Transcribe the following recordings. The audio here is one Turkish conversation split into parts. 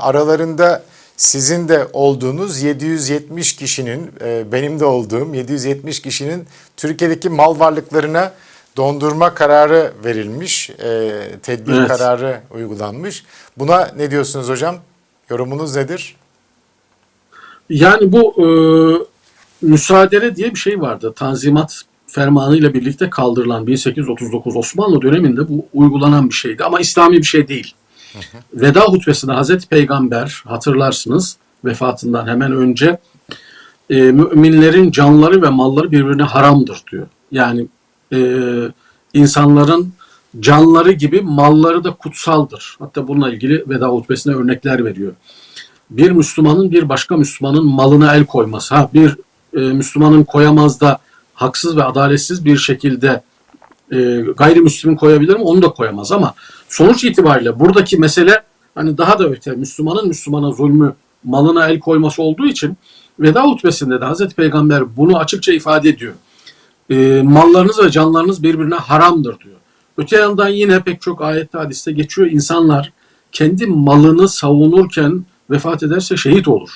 Aralarında sizin de olduğunuz 770 kişinin, e, benim de olduğum 770 kişinin Türkiye'deki mal varlıklarına dondurma kararı verilmiş, e, tedbir Evet. kararı uygulanmış. Buna ne diyorsunuz hocam? Yorumunuz nedir? Yani bu e, müsaadele diye bir şey vardı. Tanzimat fermanı ile birlikte kaldırılan 1839 Osmanlı döneminde bu uygulanan bir şeydi. Ama İslami bir şey değil. Veda hutbesinde Hazreti Peygamber hatırlarsınız vefatından hemen önce e, müminlerin canları ve malları birbirine haramdır diyor. Yani e, insanların canları gibi malları da kutsaldır. Hatta bununla ilgili veda hutbesine örnekler veriyor bir Müslümanın bir başka Müslümanın malına el koyması. Ha bir e, Müslümanın koyamaz da haksız ve adaletsiz bir şekilde e, gayrimüslimin koyabilir mi? Onu da koyamaz ama sonuç itibariyle buradaki mesele hani daha da öte Müslümanın Müslümana zulmü malına el koyması olduğu için veda hutbesinde de Hazreti Peygamber bunu açıkça ifade ediyor. E, mallarınız ve canlarınız birbirine haramdır diyor. Öte yandan yine pek çok ayette hadiste geçiyor insanlar kendi malını savunurken vefat ederse şehit olur.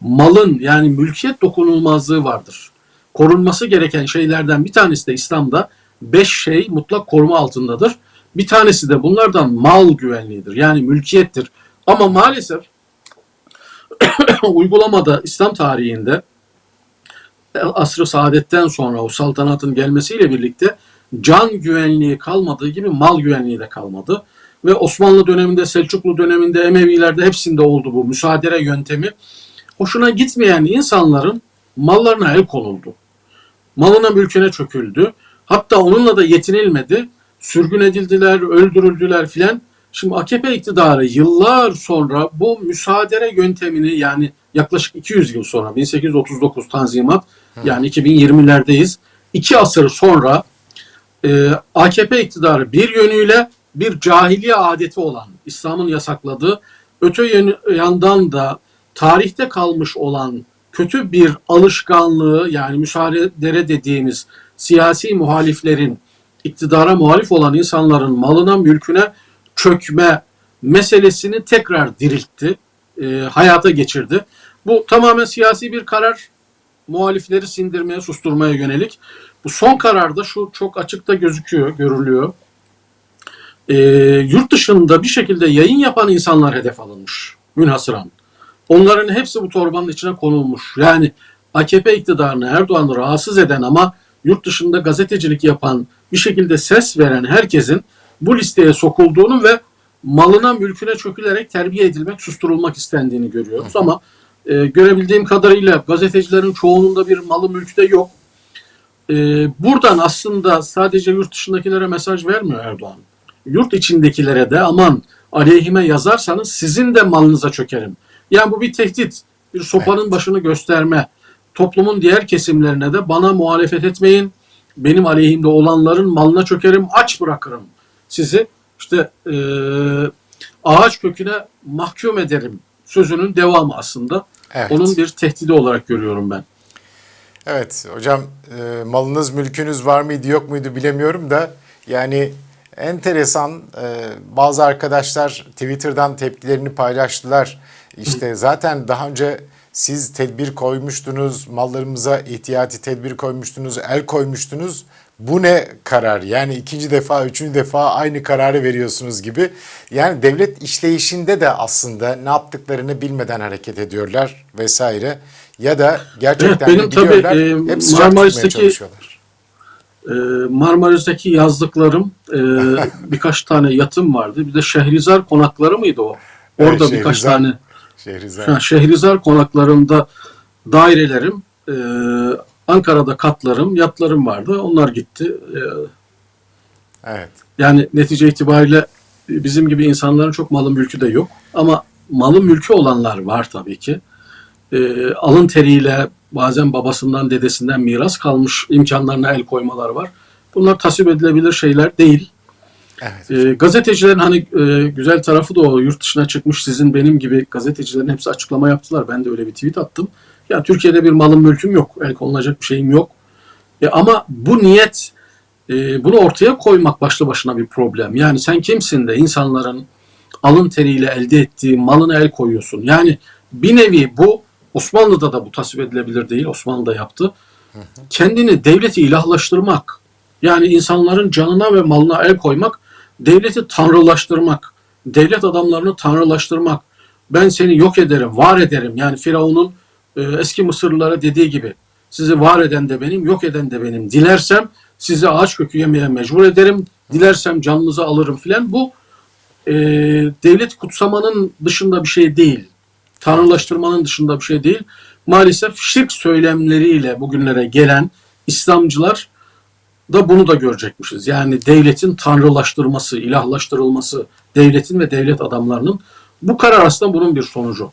Malın yani mülkiyet dokunulmazlığı vardır. Korunması gereken şeylerden bir tanesi de İslam'da beş şey mutlak koruma altındadır. Bir tanesi de bunlardan mal güvenliğidir. Yani mülkiyettir. Ama maalesef uygulamada İslam tarihinde asr-ı saadetten sonra o saltanatın gelmesiyle birlikte can güvenliği kalmadığı gibi mal güvenliği de kalmadı. Ve Osmanlı döneminde, Selçuklu döneminde, Emevilerde hepsinde oldu bu müsaadele yöntemi. Hoşuna gitmeyen insanların mallarına el konuldu. Malına mülküne çöküldü. Hatta onunla da yetinilmedi. Sürgün edildiler, öldürüldüler filan. Şimdi AKP iktidarı yıllar sonra bu müsaadele yöntemini yani yaklaşık 200 yıl sonra 1839 Tanzimat yani 2020'lerdeyiz. İki asır sonra e, AKP iktidarı bir yönüyle bir cahiliye adeti olan İslam'ın yasakladığı öte yön- yandan da tarihte kalmış olan kötü bir alışkanlığı yani müsaadele dediğimiz siyasi muhaliflerin iktidara muhalif olan insanların malına mülküne çökme meselesini tekrar diriltti, e, hayata geçirdi. Bu tamamen siyasi bir karar, muhalifleri sindirmeye, susturmaya yönelik. Bu son kararda şu çok açıkta gözüküyor, görülüyor. E, yurt dışında bir şekilde yayın yapan insanlar hedef alınmış münhasıran. Onların hepsi bu torbanın içine konulmuş. Yani AKP iktidarını Erdoğan'ı rahatsız eden ama yurt dışında gazetecilik yapan, bir şekilde ses veren herkesin bu listeye sokulduğunu ve malına mülküne çökülerek terbiye edilmek, susturulmak istendiğini görüyoruz. Ama e, görebildiğim kadarıyla gazetecilerin çoğunun bir malı mülkü de yok. E, buradan aslında sadece yurt dışındakilere mesaj vermiyor Erdoğan. Yurt içindekilere de aman aleyhime yazarsanız sizin de malınıza çökerim. Yani bu bir tehdit, bir sopanın başını gösterme. Toplumun diğer kesimlerine de bana muhalefet etmeyin, benim aleyhimde olanların malına çökerim, aç bırakırım sizi. İşte e, ağaç köküne mahkum ederim sözünün devamı aslında. Evet. Onun bir tehdidi olarak görüyorum ben. Evet hocam e, malınız mülkünüz var mıydı yok muydu bilemiyorum da yani enteresan e, bazı arkadaşlar Twitter'dan tepkilerini paylaştılar. İşte zaten daha önce siz tedbir koymuştunuz, mallarımıza ihtiyati tedbir koymuştunuz, el koymuştunuz. Bu ne karar? Yani ikinci defa, üçüncü defa aynı kararı veriyorsunuz gibi. Yani devlet işleyişinde de aslında ne yaptıklarını bilmeden hareket ediyorlar vesaire. Ya da gerçekten Evet, benim tabii, biliyorlar, e, hep sıcak tutmaya Marmaris'teki- çalışıyorlar. Ee, Marmaris'teki yazdıklarım e, birkaç tane yatım vardı. Bir de Şehrizar konakları mıydı o? Orada Evet, birkaç tane Şehrizar. ha, Şehrizar konaklarında dairelerim, e, Ankara'da katlarım, yatlarım vardı. Onlar gitti. E, Evet. yani netice itibariyle bizim gibi insanların çok malı mülkü de yok. Ama malı mülkü olanlar var tabii ki. E, alın teriyle bazen babasından dedesinden miras kalmış imkanlarına el koymalar var. Bunlar tasvip edilebilir şeyler değil. Evet. E, gazetecilerin hani e, güzel tarafı da o yurt dışına çıkmış sizin benim gibi gazetecilerin hepsi açıklama yaptılar. Ben de öyle bir tweet attım. Ya Türkiye'de bir malım mülküm yok. El konulacak bir şeyim yok. E, ama bu niyet e, bunu ortaya koymak başlı başına bir problem. Yani sen kimsin de insanların alın teriyle elde ettiği malına el koyuyorsun. Yani bir nevi bu Osmanlı'da da bu tasvip edilebilir değil. Osmanlı da yaptı. Kendini devleti ilahlaştırmak yani insanların canına ve malına el koymak devleti tanrılaştırmak, devlet adamlarını tanrılaştırmak. Ben seni yok ederim, var ederim. Yani Firavun'un e, eski Mısırlılara dediği gibi sizi var eden de benim, yok eden de benim. Dilersem sizi ağaç kökü yemeye mecbur ederim. Dilersem canınızı alırım filan. Bu e, devlet kutsamanın dışında bir şey değil. Tanrılaştırmanın dışında bir şey değil. Maalesef şirk söylemleriyle bugünlere gelen İslamcılar da bunu da görecekmişiz. Yani devletin tanrılaştırması, ilahlaştırılması, devletin ve devlet adamlarının bu karar aslında bunun bir sonucu.